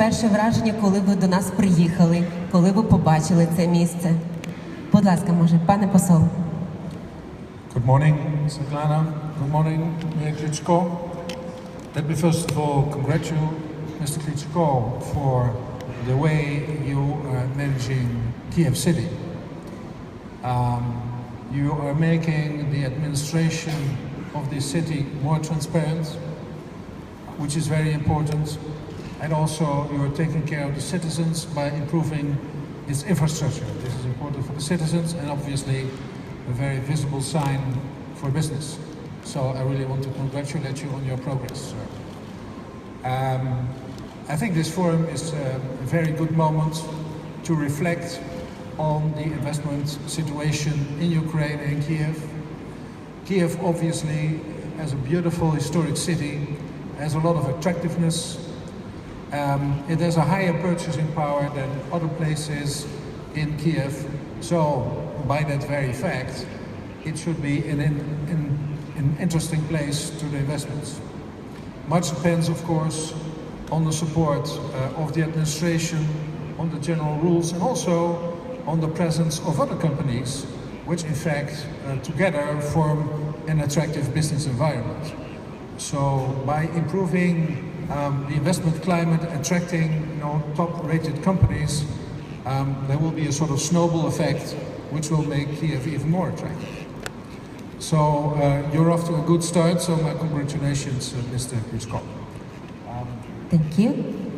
перше враження, коли ви до нас приїхали, коли ви побачили це місце? Будь ласка, може, пане посол. Good morning, Svetlana. Good morning, Mayor Klitschko. Let me first of all congratulate Mr. Klitschko for the way you are managing Kiev City. Um, you are making the administration of the city more transparent, which is very important. And also, you are taking care of the citizens by improving its infrastructure. This is important for the citizens and obviously a very visible sign for business. So I really want to congratulate you on your progress, sir. Um, I think this forum is uh, a very good moment to reflect on the investment situation in Ukraine and Kiev. Kiev obviously has a beautiful historic city, has a lot of attractiveness. Um, it has a higher purchasing power than other places in Kiev. So, by that very fact, it should be an, an, an, interesting place to the investments. Much depends, of course, on the support uh, of the administration, on the general rules, and also on the presence of other companies, which in fact uh, together form an attractive business environment. So by improving um, the investment climate, attracting you know, top-rated companies, um, there will be a sort of snowball effect, which will make Kiev even more attractive. So uh, you're off to a good start. So my congratulations, uh, Mr. Kriskov. Thank you.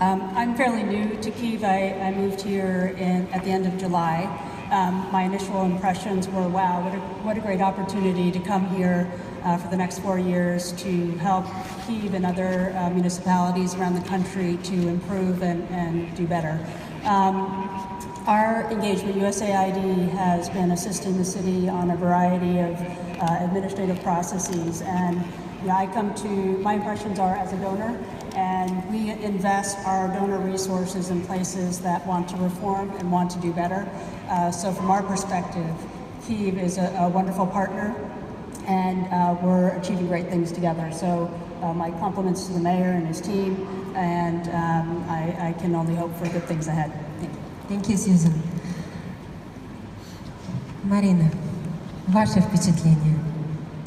Um, I'm fairly new to Kiev. I, I moved here in, at the end of July. Um, my initial impressions were, wow, what a, what a great opportunity to come here uh, for the next four years to help Kiev and other uh, municipalities around the country to improve and, and do better. Um, our engagement, USAID, has been assisting the city on a variety of uh, administrative processes. And you know, I come to, my impressions are as a donor, and we invest our donor resources in places that want to reform and want to do better. Uh, so, from our perspective, Kiev is a, a wonderful partner, and uh, we're achieving great things together. So, uh, my compliments to the mayor and his team, and um, I, I can only hope for good things ahead. Thank you. Thank you, Susan. Марина, ваше впечатление?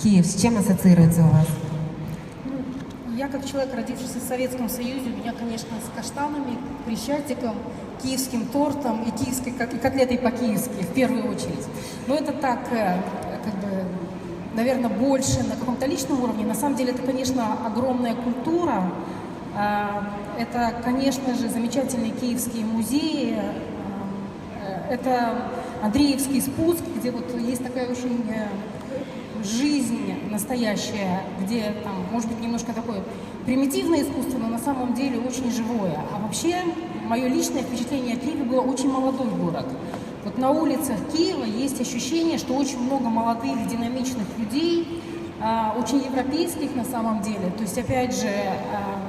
Киев с чем ассоциируется у вас? Я как человек, родившийся в Советском Союзе, у меня, конечно, с каштанами, крещатиком, киевским тортом и киевской и котлетой по-киевски в первую очередь. Но это так, э, как бы, наверное, больше на каком-то личном уровне. На самом деле это, конечно, огромная культура. А, Это, конечно же, замечательные киевские музеи. А, Это Андреевский спуск, где вот есть такая очень э, жизнь настоящая, где там, может быть, немножко такое примитивное искусство, но на самом деле очень живое. А вообще, мое личное впечатление о Киеве было очень молодой город. Вот на улицах Киева есть ощущение, что очень много молодых, динамичных людей, а, очень европейских на самом деле. То есть, опять же, а,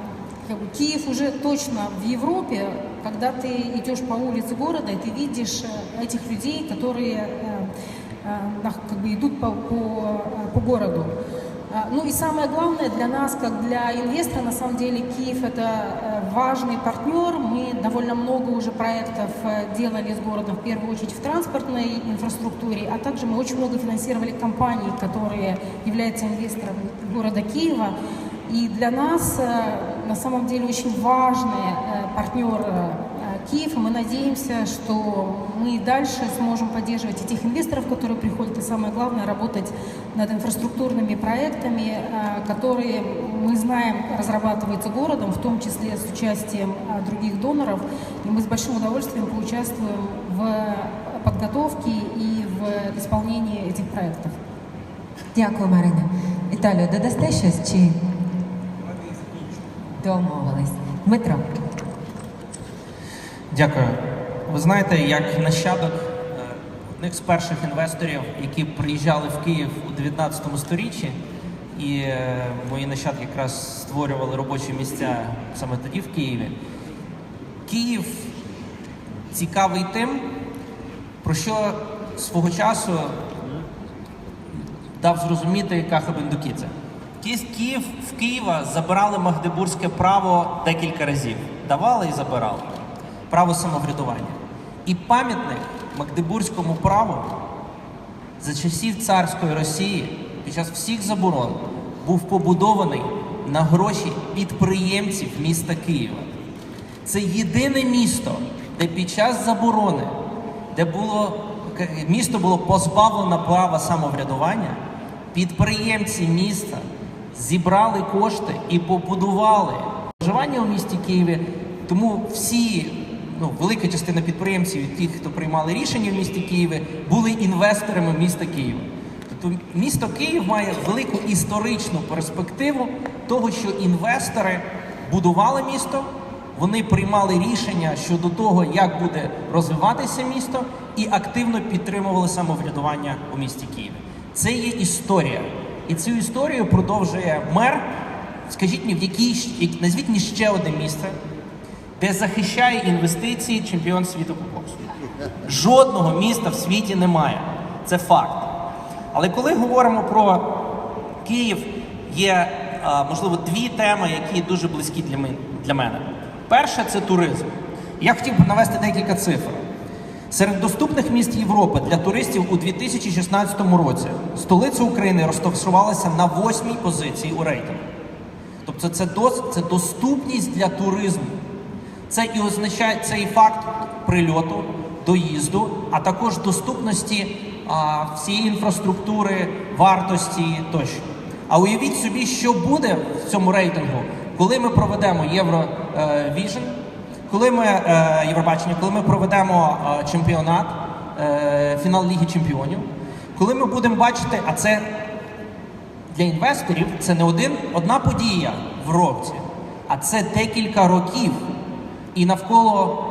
как бы Киев уже точно в Европе, когда ты идешь по улице города, и ты видишь э, этих людей, которые э, э, как бы идут по, по, по городу. А, Ну и самое главное для нас, как для инвестора, на самом деле Киев это важный партнер. Мы довольно много уже проектов э, делали с городом, в первую очередь в транспортной инфраструктуре, а также мы очень много финансировали компаний, которые являются инвесторами города Киева. И для нас э, на самом деле очень важный э, партнер Киев, и мы надеемся, что мы и дальше сможем поддерживать и тех инвесторов, которые приходят, и самое главное, работать над инфраструктурными проектами, э, которые, мы знаем, разрабатываются городом, в том числе с участием э, других доноров, и мы с большим удовольствием поучаствуем в подготовке и в исполнении этих проектов. Дякую, Марина. Віталію, додасте щось чи домовились? Дмитро. Дякую. Ви знаєте, як нащадок е, одних з перших інвесторів, які приїжджали в Київ у 19 сторіччі, і е, мої нащадки якраз створювали робочі місця саме тоді в Києві. Київ цікавий тим, про що свого часу дав зрозуміти Каха Бендукідзе. Київ в Києва забирали магдебурзьке право декілька разів. Давали і забирали право самоврядування. І пам'ятник магдебурзькому праву за часів царської Росії під час всіх заборон був побудований на гроші підприємців міста Києва. Це єдине місто, де під час заборони, де було місто було позбавлено права самоврядування, підприємці міста зібрали кошти і побудували проживання у місті Києві. Тому всі, ну, велика частина підприємців, і тих, хто приймали рішення в місті Києві, були інвесторами міста Києва. Тобто місто Київ має велику історичну перспективу того, що інвестори будували місто, вони приймали рішення щодо того, як буде розвиватися місто, і активно підтримували самоврядування у місті Києві. Це є історія. І цю історію продовжує мер. Скажіть мені, в якій назвіть мені ще одне місце, де захищає інвестиції чемпіон світу по боксу. Жодного міста в світі немає. Це факт. Але коли говоримо про Київ, є можливо дві теми, які дуже близькі для для мене. Перше це туризм. Я хотів би навести декілька цифр. Серед доступних міст Європи для туристів у 2016 році столиця України розташувалася на восьмій позиції у рейтингу. Тобто це, дос, це доступність для туризму. Це і означає цей факт прильоту, доїзду, а також доступності а, всієї інфраструктури, вартості тощо. А уявіть собі, що буде в цьому рейтингу, коли ми проведемо Євровіжн, коли ми е, Євробачення, коли ми проведемо е, чемпіонат, е, фінал Ліги Чемпіонів, коли ми будемо бачити, а це для інвесторів це не один, одна подія в році, а це декілька років. І навколо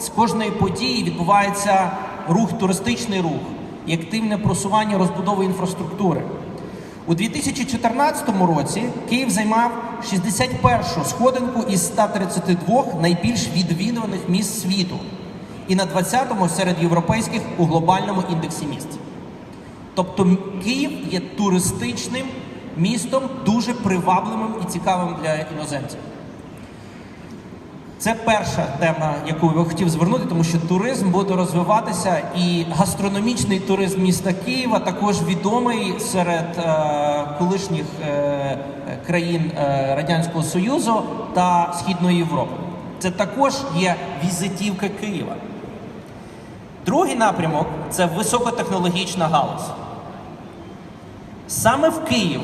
з кожної події відбувається рух, туристичний рух і активне просування розбудови інфраструктури. У 2014 році Київ займав 61-шу сходинку із 132 найбільш відвідуваних міст світу і на 20-му серед європейських у глобальному індексі міст. Тобто Київ є туристичним містом, дуже привабливим і цікавим для іноземців. Це перша тема, яку я хотів звернути, тому що туризм буде розвиватися, і гастрономічний туризм міста Києва також відомий серед е, колишніх е, країн е, Радянського Союзу та Східної Європи. Це також є візитівка Києва. Другий напрямок це високотехнологічна галузь. Саме в Київ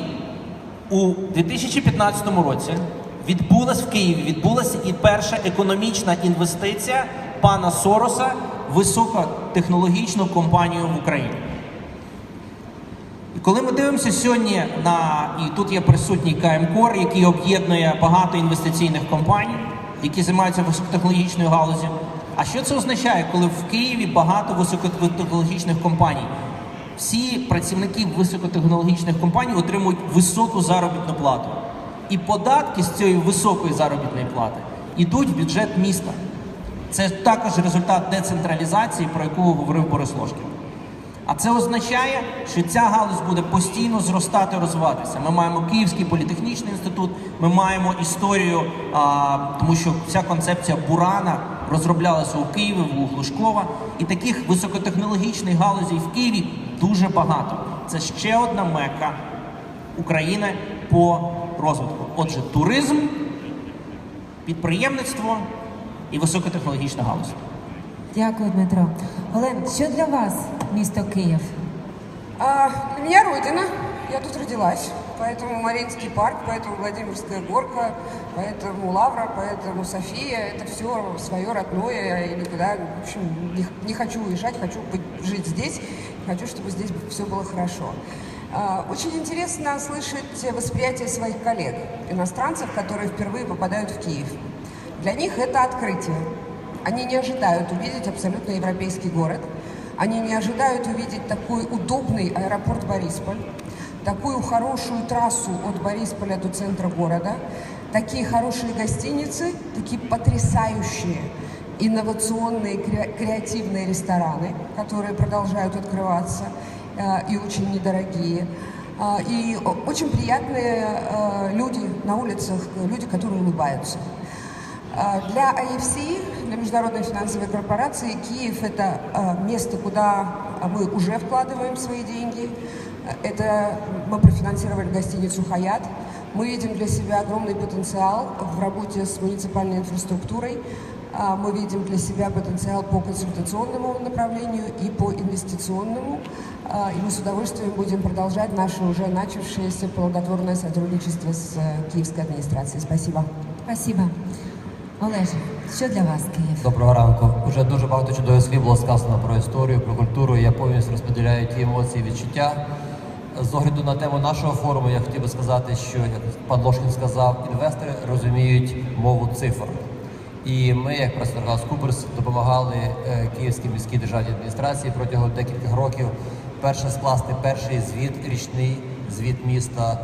у 2015 році відбулась в Києві відбулася і перша економічна інвестиція пана Сороса в високотехнологічну компанію в Україні. І коли ми дивимося сьогодні на і тут є присутній КМКОР, який об'єднує багато інвестиційних компаній, які займаються високотехнологічною галузю. А що це означає, коли в Києві багато високотехнологічних компаній? Всі працівники високотехнологічних компаній отримують високу заробітну плату. І податки з цієї високої заробітної плати йдуть в бюджет міста. Це також результат децентралізації, про яку говорив Борис Ложкін. А це означає, що ця галузь буде постійно зростати, розвиватися. Ми маємо Київський політехнічний інститут, ми маємо історію, а, тому що вся концепція Бурана розроблялася у Києві, в Глушкова. І таких високотехнологічних галузей в Києві дуже багато. Це ще одна мека України по розвитку. Отже, туризм, підприємництво і високотехнологічна галузь. Дякую, Дмитро. Олен, що для вас місто Київ? А, для меня родина, я тут родилась, поэтому Маринский парк, поэтому Владимирская горка, поэтому Лавра, поэтому София, это все свое родное, я никуда, в общем, не, не хочу уезжать, хочу быть, жить здесь, хочу, чтобы здесь все было хорошо. А, Очень интересно слышать восприятие своих коллег, иностранцев, которые впервые попадают в Киев. Для них это открытие. Они не ожидают увидеть абсолютно европейский город. Они не ожидают увидеть такой удобный аэропорт Борисполь, такую хорошую трассу от Борисполя до центра города, такие хорошие гостиницы, такие потрясающие инновационные, кре- креативные рестораны, которые продолжают открываться и очень недорогие. А, И о- очень приятные э, люди на улицах, э, люди, которые улыбаются. А, Для IFC, для Международной финансовой корпорации, Киев – это э, место, куда а, мы уже вкладываем свои деньги. Э, Это мы профинансировали гостиницу «Хаят». Мы видим для себя огромный потенциал в работе с муниципальной инфраструктурой. А, Мы видим для себя потенциал по консультационному направлению и по инвестиционному. А, И мы с удовольствием будем продолжать наше уже начавшееся плодотворное сотрудничество с э, киевской администрацией. Спасибо. Спасибо. Олеже, що для вас Київ? Доброго ранку. Уже дуже багато чудових слів було сказано про історію, про культуру. Я повністю розподіляю ті емоції, відчуття. З огляду на тему нашого форуму, я хотів би сказати, що як пан Лошкін сказав, інвестори розуміють мову цифр. І ми, як PricewaterhouseCoopers, допомагали е, Київській міській державній адміністрації протягом декількох років перше скласти перший звіт, річний звіт міста.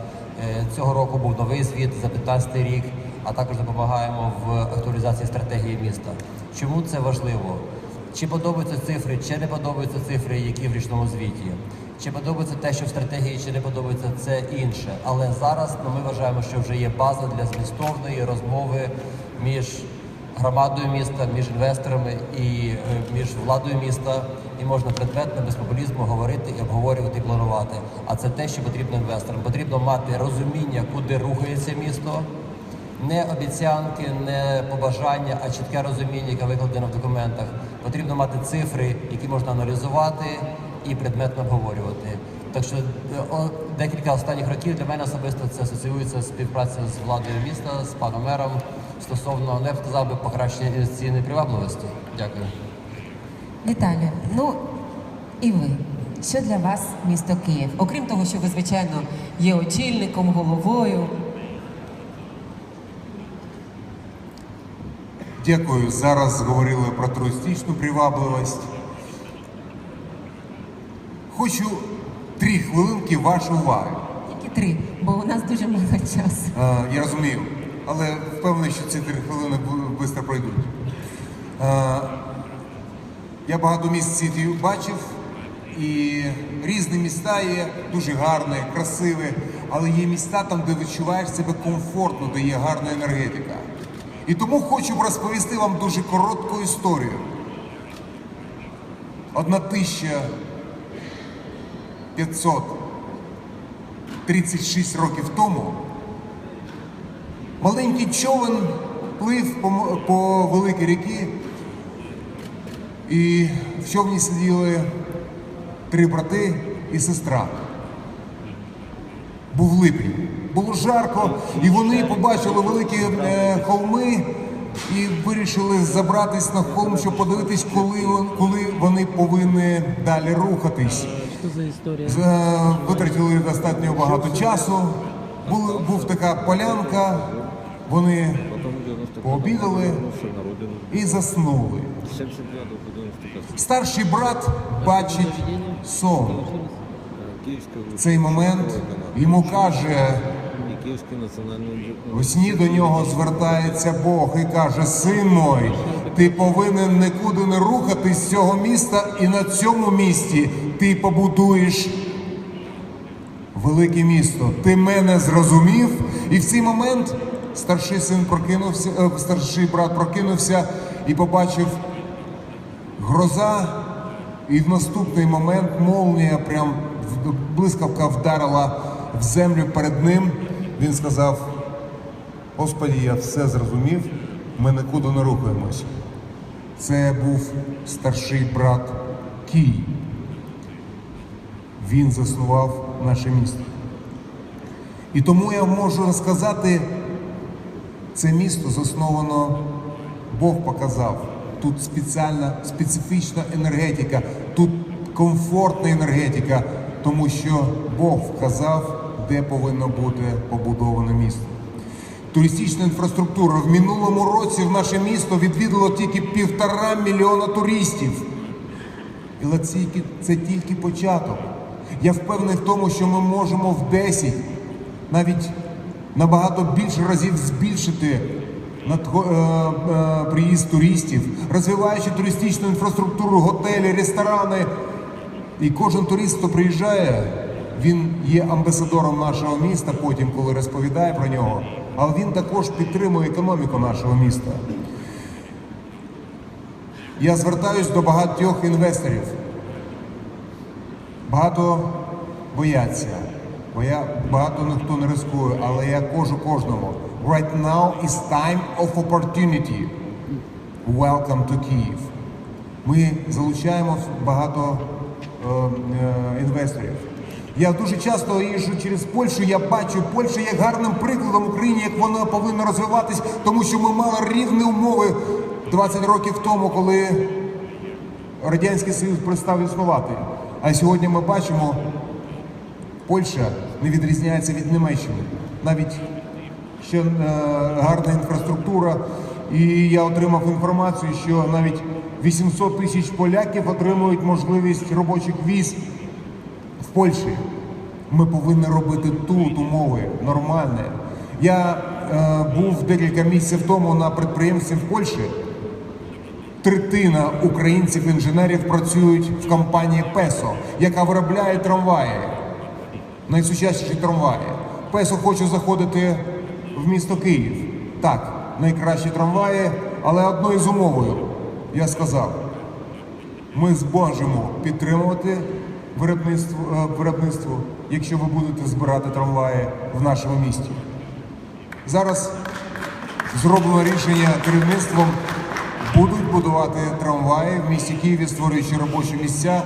Е, Цього року був новий звіт за 15 рік, а також допомагаємо в актуалізації стратегії міста. Чому це важливо? Чи подобаються цифри, чи не подобаються цифри, які в річному звіті? Чи подобається те, що в стратегії, чи не подобається це інше. Але зараз ну, ми вважаємо, що вже є база для змістовної розмови між громадою міста, між інвесторами і е, між владою міста. І можна предметно, без популізму говорити і обговорювати і планувати. А це те, що потрібно інвесторам. Потрібно мати розуміння, куди рухається місто. Не обіцянки, не побажання, а чітке розуміння, яке викладено в документах. Потрібно мати цифри, які можна аналізувати і предметно обговорювати. Так що е, декілька останніх років для мене особисто це асоціюється з співпрацею з владою міста, з паном мером стосовно, не сказав би, покращення інвестиційної привабливості. Дякую. Віталію, ну і ви. Що для вас місто Київ? Окрім того, що ви, звичайно, є очільником, головою. Дякую. Зараз говорили про туристичну привабливість. Хочу три хвилинки вашої уваги. Тільки три, бо у нас дуже мало часу. Е, я розумію, але впевнений, що ці три хвилини швидко пройдуть. Я багато місць світів бачив, і різні міста є дуже гарні, красиві, але є міста там, де відчуваєш себе комфортно, де є гарна енергетика. І тому хочу розповісти вам дуже коротку історію. Одна тисяча 536 років тому маленький човен плив по, по великій ріки, і в човні сиділи три брати і сестра. Був липень, було жарко, і вони побачили великі е, холми і вирішили забратись на холм, щоб подивитись, коли, коли вони повинні далі рухатись. За- Витратили достатньо багато часу. Були, був така полянка, вони пообідали і заснули. Старший брат бачить сон. В цей момент йому каже, у сні до нього звертається Бог і каже: Син мой, ти повинен нікуди не рухатись з цього міста, і на цьому місці ти побудуєш велике місто. Ти мене зрозумів, і в цей момент старший син прокинувся, е, старший брат прокинувся і побачив гроза, і в наступний момент молнія прям блискавка вдарила в землю перед ним. Він сказав: Господі, я все зрозумів, ми нікуди не рухаємось. Це був старший брат Кій. Він заснував наше місто. І тому я можу розказати, це місто засновано, Бог показав. Тут спеціальна, специфічна енергетика, тут комфортна енергетика, тому що Бог вказав, де повинно бути побудоване місто. Туристична інфраструктура. В минулому році в наше місто відвідало тільки півтора мільйона туристів. Це це тільки початок. Я впевнений в тому, що ми можемо в 10, навіть набагато більше разів збільшити е, е, приїзд туристів, розвиваючи туристичну інфраструктуру, готелі, ресторани. І кожен турист, хто приїжджає, Він є амбасадором нашого міста, потім, коли розповідає про нього, але він також підтримує економіку нашого міста. Я звертаюсь до багатьох інвесторів. Багато бояться, бо я багато ніхто не рискує, але я кажу кожному. Right now is time of opportunity. Welcome to Kyiv. Ми залучаємо багато е, е, інвесторів. Я дуже часто їжджу через Польщу, я бачу Польща є гарним прикладом Україні, як вона повинна розвиватись, тому що ми мали рівні умови 20 років тому, коли Радянський Союз перестав існувати. А сьогодні ми бачимо, Польща не відрізняється від Німеччини. Навіть ще е, гарна інфраструктура. І я отримав інформацію, що навіть 800 тисяч поляків отримують можливість робочих віз в Польщі. Ми повинні робити тут умови нормальні. Я е, був декілька місяців тому на підприємстві в Польщі. Третина українців-інженерів працюють в компанії Песо, яка виробляє трамваї, найсучасніші трамваї. Песо хоче заходити в місто Київ. Так, найкращі трамваї, але одною з умовою, я сказав, ми зможемо підтримувати виробництво, е, виробництво, якщо ви будете збирати трамваї в нашому місті. Зараз зроблено рішення керівництвом. Будуть будувати трамваї в місті Києві, створюючи робочі місця,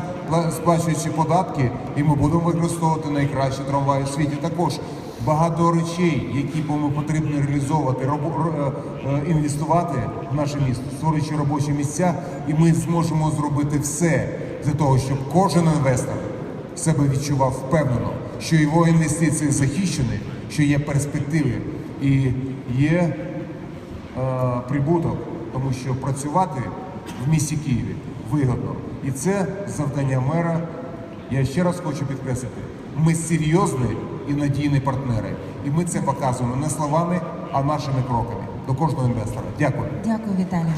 сплачуючи податки, і ми будемо використовувати найкращі трамваї в світі. Також багато речей, які ми потрібно реалізовувати, робо- е, е, інвестувати в наше місто, створюючи робочі місця, і ми зможемо зробити все для того, щоб кожен інвестор себе відчував впевнено, що його інвестиції захищені, що є перспективи і є е, прибуток, тому що працювати в місті Києві вигодно. І це завдання мера. Я ще раз хочу підкреслити: ми серйозні і надійні партнери. І ми це показуємо не словами, а нашими кроками до кожного інвестора. Дякую. Дякую, Віталію.